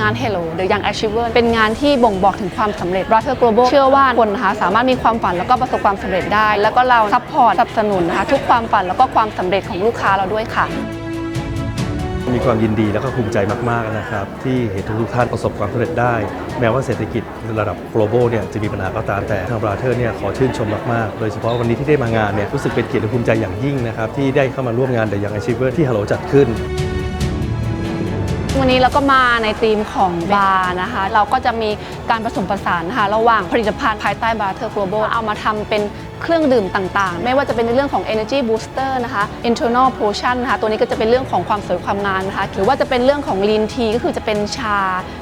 งาน Hello The Young Achiever เป็นงานที่บ่งบอกถึงความสำเร็จ Brother Global เชื่อว่าคนนะคะสามารถมีความฝันแล้วก็ประสบความสำเร็จได้ แล้วก็เราซัพพอร์ตสนับสนุนนะคะทุกความฝันแล้วก็ความสำเร็จของลูกค้าเราด้วยค่ะมีความยินดีแล้วก็ภูมิใจมากๆนะครับ ที่เห็นทุกท่านประสบความสำเร็จได้ แม้ว่าเศรษฐกิจระดับ global เนี่ยจะมีปัญหาก็ตามแต่ทางบราเธอร์เนี่ยขอชื่นชมมากๆ โดยเฉพาะวันนี้ที่ได้มางานเนี่ยรู้สึกเป็นเกียรติและภูมิใจอย่างยิ่งนะครับ ที่ได้เข้ามาร่วมงาน The Young Achiever ที่ฮัลโหลจัดขึ้น วันนี้เราก็มาในธีมของบาร์นะคะ เราก็จะมีการผสมผสานนะคะระหว่างผลิตภัณฑ์ภายใต้ b a r t e r Global เอามาทำเป็นเครื่องดื่มต่างๆ ไม่ว่าจะเป็นในเรื่องของ Energy Booster นะคะ Internal Potion นะคะ ตัวนี้ก็จะเป็นเรื่องของความสวยความงามนะคะ หรือว่าจะเป็นเรื่องของ Lean Tea ก็คือจะเป็นชา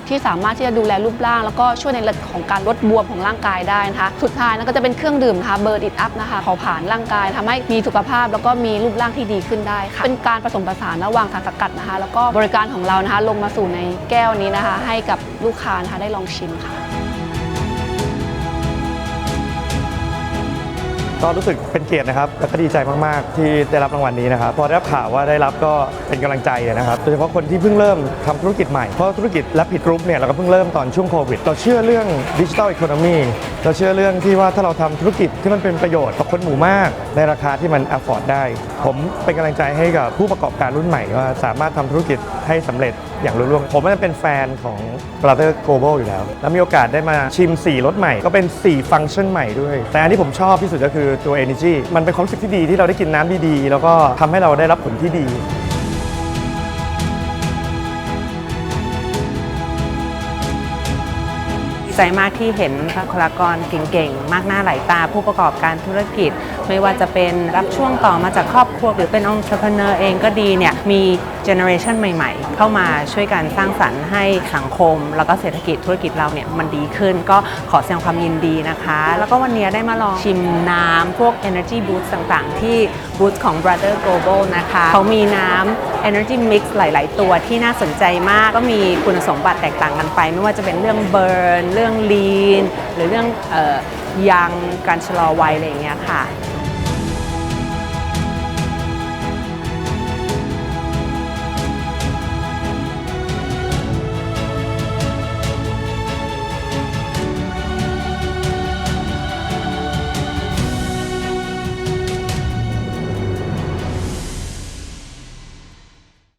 ที่สามารถที่จะดูแลรูปร่าง แล้วก็ช่วยในเรื่องของการลดบวมของร่างกายได้นะคะ สุดท้ายนะก็จะเป็นเครื่องดื่มนะคะ Burn It Up นะคะเผาผลาญร่างกายทำให้มีสุขภาพแล้วก็มีรูปร่างที่ดีขึ้นได้ค่ะ เป็นการผสมผสานระหว่างสารสกัดนะคะ แล้วก็บริการของเรานะคะลงมาสู่ในแก้วนี้นะคะ ให้กับลูกค้านะคะได้ลองชิมค่ะ ก็รู้สึกเป็นเกียรตินะครับ แล้วก็ดีใจมาก ๆ ที่ได้รับรางวัลนี้นะครับ พอได้รับข่าวว่าได้รับก็เป็นกำลังใจนะครับ โดยเฉพาะคนที่เพิ่งเริ่มทำธุรกิจใหม่ เพราะธุรกิจและผิดกรุ๊ปเนี่ยเราก็เพิ่งเริ่มตอนช่วงโควิด เราเชื่อเรื่องดิจิทัลอีโคโนมีเราเชื่อเรื่องที่ว่าถ้าเราทำธุรกิจที่มันเป็นประโยชน์ต่อคนหมู่มาก ในราคาที่มันอ f ฟอร์ดได้ ผมเป็นกำลังใจให้กับผู้ประกอบการรุ่นใหม่ว่าสามารถทำธุรกิจให้สำเร็จ อย่างรุ่งเรืองผมเป็นแฟนของ Brother Global อยู่แล้ว แล้วมีโอกาสได้มาชิม 4รสใหม่ ก็เป็น 4 ฟังก์ชันใหม่ด้วย แต่อันที่ผมชอบที่สุดก็คือตัว Energy มันเป็นความรู้สึกที่ดีที่เราได้กินน้ำดีๆ แล้วก็ทำให้เราได้รับผลที่ดี ใจมากที่เห็นบุคลากรเก่งๆ มากหน้าหลายตา ผู้ประกอบการธุรกิจ ไม่ว่าจะเป็นรับช่วงต่อมาจากครอบครัว หรือเป็นองค์ประกอบเองก็ดีเนี่ยมีเจเนอเรชันใหม่ ๆ เข้ามาช่วยกันสร้างสรรค์ให้สังคม แล้วก็เศรษฐกิจธุรกิจเราเนี่ยมันดีขึ้น ก็ขอแสดงความยินดีนะคะ แล้วก็วันนี้ได้มาลองชิมน้ำพวก Energy Boost ต่างๆ ที่บูธของ Brother Global นะคะเขามีน้ำ Energy Mix หลาย ๆ ตัวที่น่าสนใจมากก็มีคุณสมบัติแตกต่างกันไป ไม่ว่าจะเป็นเรื่องเบิร์นเรื่องลีนหรือเรื่องออยังการชะลอวัยอะไรอย่างเงี้ยค่ะ